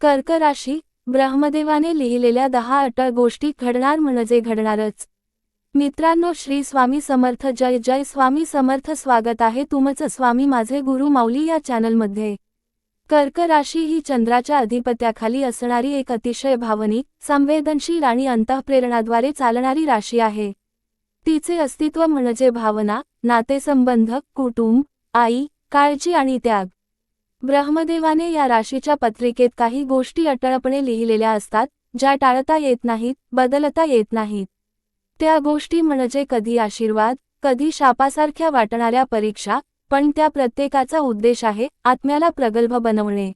कर्क राशी ब्रह्मदेवाने लिहिलेल्या दहा अटळ गोष्टी घडणार म्हणजे घडणारच. मित्रांनो श्री स्वामी समर्थ जय जय स्वामी समर्थ स्वागत आहे तुमचं स्वामी माझे गुरु माऊली या चॅनलमध्ये. कर्क राशी ही चंद्राच्या अधिपत्याखाली असणारी एक अतिशय भावनिक संवेदनशील आणि अंतःप्रेरणाद्वारे चालणारी राशी आहे. तिचे अस्तित्व म्हणजे भावना नातेसंबंध कुटुंब आई काळजी आणि त्याग. ब्रह्मदेवाने या राशीच्या पत्रिकेत काही गोष्टी अटळपणे लिहिलेल्या असतात ज्या टाळता येत नाहीत बदलता येत नाहीत. त्या गोष्टी म्हणजे कधी आशीर्वाद कधी शापासारख्या वाटणाऱ्या परीक्षा पण त्या प्रत्येकाचा उद्देश आहे आत्म्याला प्रगल्भ बनवणे.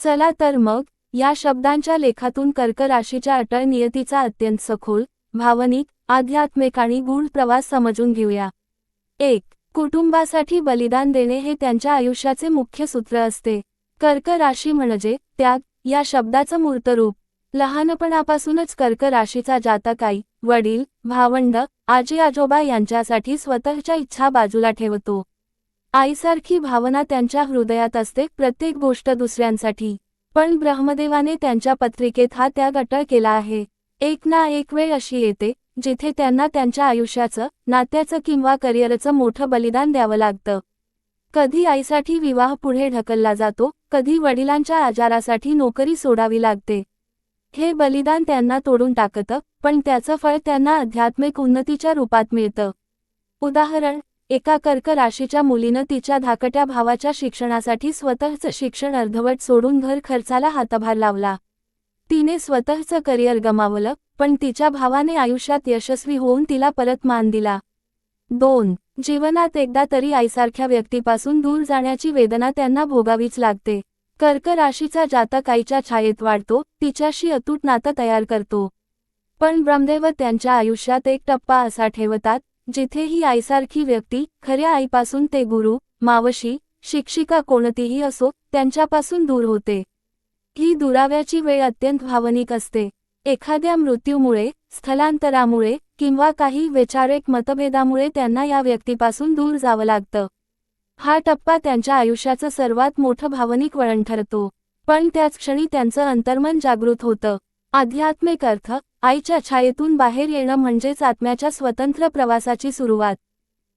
चला तर मग या शब्दांच्या लेखातून कर्क राशीच्या अटळ नियतीचा अत्यंत सखोल भावनिक आध्यात्मिक आणि गूढ प्रवास समजून घेऊया. एक कुटुंबासाठी बलिदान देणे हे त्यांच्या आयुष्याचे मुख्य सूत्र असते. कर्क राशी म्हणजे त्याग या शब्दाचं मूर्तरूप लहानपणापासूनच कर्क राशीचा जातक आई वडील भावंड आजी आजोबा यांच्यासाठी स्वतःच्या इच्छा बाजूला ठेवतो. आईसारखी भावना त्यांच्या हृदयात असते प्रत्येक गोष्ट दुसऱ्यांसाठी. पण ब्रह्मदेवाने त्यांच्या पत्रिकेत हा त्याग अटळ केला आहे. एक ना एक वेळ अशी येते जिथे त्यांना त्यांच्या आयुष्याचं नात्याचं किंवा करिअरचं मोठं बलिदान द्यावं लागतं. कधी आईसाठी विवाह पुढे ढकलला जातो कधी वडिलांच्या आजारासाठी नोकरी सोडावी लागते. हे बलिदान त्यांना तोडून टाकतं पण त्याचं फळ त्यांना आध्यात्मिक उन्नतीच्या रूपात मिळतं. उदाहरण एका कर्क राशीच्या मुलीनं तिच्या धाकट्या भावाच्या शिक्षणासाठी स्वतःचं शिक्षण अर्धवट सोडून घर खर्चाला हातभार लावला. तिने स्वतःचं करिअर गमावलं पण तिच्या भावाने आयुष्यात यशस्वी होऊन तिला परत मान दिला. दोन जीवनात एकदा तरी आईसारख्या व्यक्तीपासून दूर जाण्याची वेदना त्यांना भोगावीच लागते. कर्क राशीचा जातक आईच्या छायेत वाढतो तिच्याशी अतूट नातं तयार करतो. पण ब्रह्मदेव त्यांच्या आयुष्यात एक टप्पा असा ठेवतात जिथे ही आईसारखी व्यक्ती खऱ्या आईपासून ते गुरु मावशी शिक्षिका कोणतीही असो त्यांच्यापासून दूर होते. ही दुराव्याची वेळ अत्यंत भावनिक असते. एखाद्या मृत्यूमुळे स्थलांतरामुळे किंवा काही वैचारिक मतभेदामुळे त्यांना या व्यक्तीपासून दूर जावं लागतं. हा टप्पा त्यांच्या आयुष्याचं सर्वात मोठं भावनिक वळण ठरतो. पण त्याच क्षणी त्यांचं अंतर्मन जागृत होतं. आध्यात्मिक अर्थ आईच्या छायेतून बाहेर येणं म्हणजेच आत्म्याच्या स्वतंत्र प्रवासाची सुरुवात.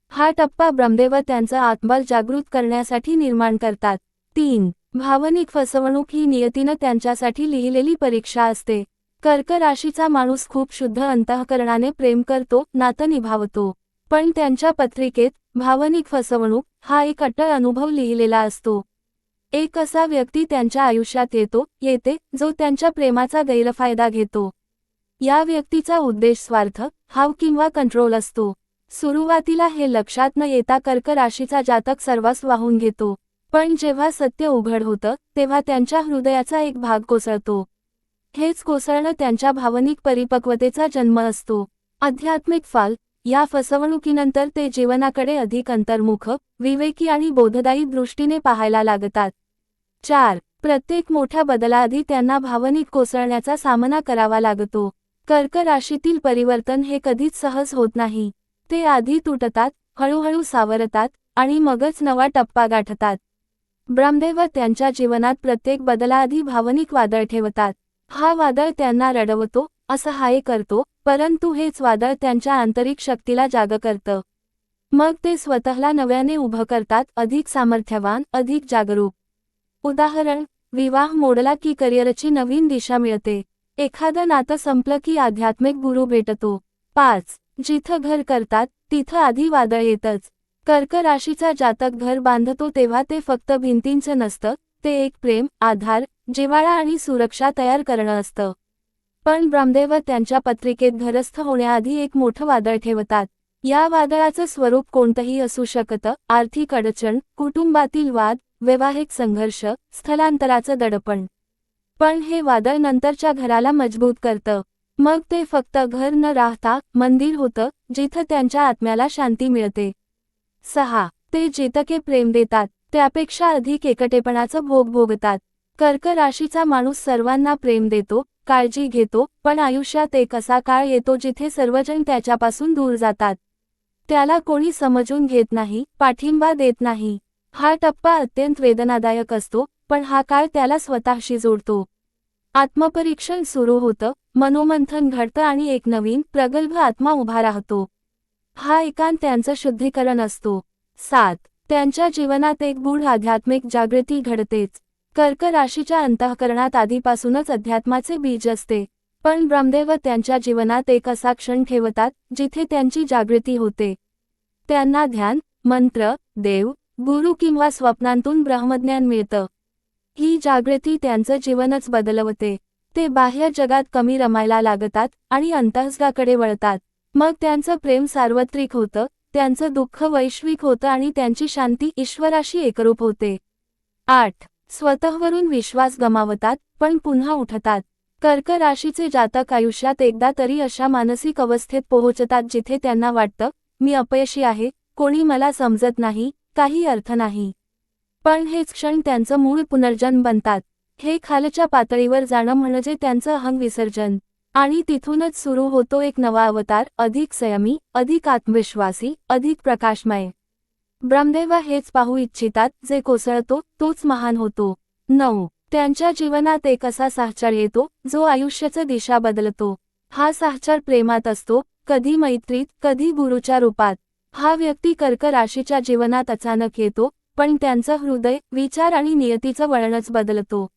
हा टप्पा ब्रह्मदेव त्यांचं आत्मबल जागृत करण्यासाठी निर्माण करतात. तीन भावनिक फसवणूक ही नियतीनं त्यांच्यासाठी लिहिलेली परीक्षा असते. कर्क राशीचा माणूस खूप शुद्ध अंतःकरणाने प्रेम करतो नातं निभावतो. पण त्यांच्या पत्रिकेत भावनिक फसवणूक हा एक अटळ अनुभव लिहिलेला असतो. एक असा व्यक्ती त्यांच्या आयुष्यात येतो येते जो त्यांच्या प्रेमाचा गैरफायदा घेतो. या व्यक्तीचा उद्देश स्वार्थ हाव किंवा कंट्रोल असतो. सुरुवातीला हे लक्षात न येता कर्क राशीचा जातक सर्वास वाहून घेतो. पण जेव्हा सत्य उघड होतं तेव्हा त्यांच्या हृदयाचा एक भाग कोसळतो. हेच कोसळणं त्यांच्या भावनिक परिपक्वतेचा जन्म असतो. आध्यात्मिक फाल या फसवणुकीनंतर ते जीवनाकडे अधिक अंतर्मुख विवेकी आणि बोधदायी दृष्टीने पाहायला लागतात. चार प्रत्येक मोठ्या बदलाआधी त्यांना भावनिक कोसळण्याचा सामना करावा लागतो. कर्क राशीतील परिवर्तन हे कधीच सहज होत नाही. ते आधी तुटतात हळूहळू सावरतात आणि मगच नवा टप्पा गाठतात. ब्रह्मदेव त्यांच्या जीवनात प्रत्येक बदलाआधी भावनिक वादळ ठेवतात. हा वादळ त्यांना रडवतो असहाय्य करतो परंतु हेच वादळ त्यांच्या आंतरिक शक्तीला जाग करतं. मग ते स्वतःला नव्याने उभं करतात अधिक सामर्थ्यवान अधिक जागरूक. उदाहरण विवाह मोडला की करिअरची नवीन दिशा मिळते. एखादं नातं संपलं की आध्यात्मिक गुरु भेटतो. पाच जिथं घर करतात तिथं आधी वादळ येतच. कर्क राशीचा जातक घर बांधतो तेव्हा ते फक्त भिंतींचं नसतं ते एक प्रेम आधार जिवाळा आणि सुरक्षा तयार करणं असतं. पण ब्रह्मदेव त्यांच्या पत्रिकेत घरस्थ होण्याआधी एक मोठं वादळ ठेवतात. या वादळाचं स्वरूप कोणतंही असू शकतं आर्थिक अडचण कुटुंबातील वाद वैवाहिक संघर्ष स्थलांतराचं दडपण. पण हे वादळ नंतरच्या घराला मजबूत करतं. मग ते फक्त घर न राहता मंदिर होतं जिथं त्यांच्या आत्म्याला शांती मिळते. सहा. ते जितके प्रेम देतात त्यापेक्षा अधिक एकटेपणाचं भोग भोगतात. कर्क राशीचा माणूस सर्वांना प्रेम देतो काळजी घेतो पण आयुष्यात एक असा काळ येतो जिथे सर्वजण त्याच्यापासून दूर जातात. त्याला कोणी समजून घेत नाही पाठिंबा देत नाही. हा टप्पा अत्यंत वेदनादायक असतो पण हा काळ त्याला स्वतःशी जोडतो. आत्मपरीक्षण सुरू होतं मनोमंथन घडतं आणि एक नवीन प्रगल्भ आत्मा उभा राहतो. हा एकांत त्यांचं शुद्धीकरण असतो. सात. त्यांच्या जीवनात एक गूढ आध्यात्मिक जागृती घडतेच. कर्क राशीच्या अंतःकरणात आधीपासूनच अध्यात्माचे बीज असते. पण ब्रह्मदेव त्यांच्या जीवनात एक असा क्षण ठेवतात जिथे त्यांची जागृती होते. त्यांना ध्यान मंत्र देव गुरु किंवा स्वप्नांतून ब्रह्मज्ञान मिळतं. ही जागृती त्यांचं जीवनच बदलवते. ते बाह्य जगात कमी रमायला लागतात आणि अंतःसगाकडे वळतात. मग त्यांचं प्रेम सार्वत्रिक होतं त्यांचं दुःख वैश्विक होतं आणि त्यांची शांती ईश्वराशी एकरूप होते. आठ. स्वतःवरून विश्वास गमावतात पण पुन्हा उठतात. कर्क राशीचे जातक आयुष्यात एकदा तरी अशा मानसिक अवस्थेत पोहोचतात जिथे त्यांना वाटतं मी अपयशी आहे कोणी मला समजत नाही काही अर्थ नाही. पण हेच क्षण त्यांचं मूळ पुनर्जन्म बनतात. हे खालच्या पातळीवर जाणं म्हणजे त्यांचं अहंग विसर्जन. आणि तिथूनच सुरू होतो एक नवा अवतार अधिक संयमी अधिक आत्मविश्वासी अधिक प्रकाशमय. ब्रह्मदेव हेच पाहू इच्छितात जे कोसळतो तोच महान होतो. नऊ. त्यांच्या जीवनात एक असा साहचर्य येतो जो आयुष्याचं दिशा बदलतो. हा साहचर प्रेमात असतो कधी मैत्रीत कधी गुरुच्या रूपात. हा व्यक्ती कर्क राशीच्या जीवनात अचानक येतो पण त्यांचं हृदय विचार आणि नियतीचं वळणच बदलतो.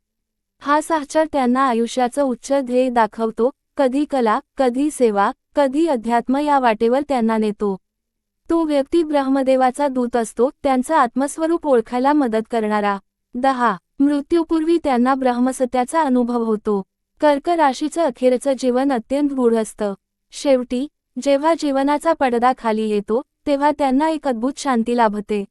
हा साहचर त्यांना आयुष्याचं उच्च ध्येय दाखवतो कधी कला कधी सेवा कधी अध्यात्म या वाटेवर त्यांना नेतो. तो व्यक्ती ब्रह्मदेवाचा दूत असतो त्यांचं आत्मस्वरूप ओळखायला मदत करणारा. दहा. मृत्यूपूर्वी त्यांना ब्रह्मसत्याचा अनुभव होतो. कर्क राशीचं अखेरचं जीवन अत्यंत गूढ असतं. शेवटी जेव्हा जीवनाचा पडदा खाली येतो तेव्हा त्यांना एक अद्भुत शांती लाभते.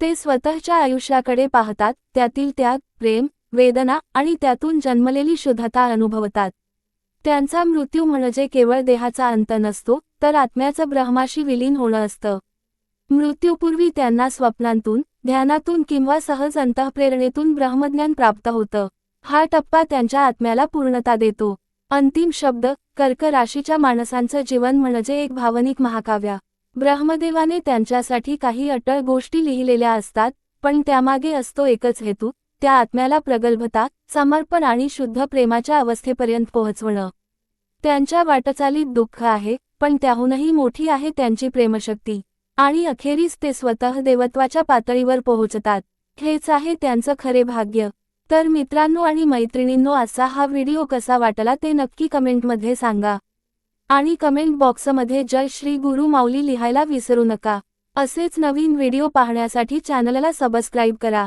ते स्वतःच्या आयुष्याकडे पाहतात त्यातील त्याग प्रेम वेदना आणि त्यातून जन्मलेली शुद्धता अनुभवतात. त्यांचा मृत्यू म्हणजे केवळ देहाचा अंत नसतो तर आत्म्याचं ब्रह्माशी विलीन होणं असतं. मृत्यूपूर्वी त्यांना स्वप्नांतून ध्यानातून किंवा सहज अंतःप्रेरणेतून ब्रह्मज्ञान प्राप्त होतं. हा टप्पा त्यांच्या आत्म्याला पूर्णता देतो. अंतिम शब्द कर्क राशीच्या माणसांचं जीवन म्हणजे एक भावनिक महाकाव्या. ब्रह्मदेवाने त्यांच्यासाठी काही अटळ गोष्टी लिहिलेल्या असतात पण त्यामागे असतो एकच हेतू त्या आत्म्याला प्रगल्भता समर्पण आणि शुद्ध प्रेमाच्या अवस्थेपर्यंत पोहोचवणं. त्यांच्या वाटचालीत दुःख आहे पण त्याहूनही मोठी आहे त्यांची प्रेमशक्ती. आणि अखेरीस ते स्वतः देवत्वाच्या पातळीवर पोहोचतात. हेच आहे त्यांचं खरे भाग्य. तर मित्रांनो आणि मैत्रिणींनो असा हा व्हिडिओ कसा वाटला ते नक्की कमेंटमध्ये सांगा. आणि कमेंट बॉक्समध्ये जय श्री गुरु माऊली लिहायला विसरू नका. असेच नवीन व्हिडिओ पाहण्यासाठी चॅनलला सबस्क्राईब करा.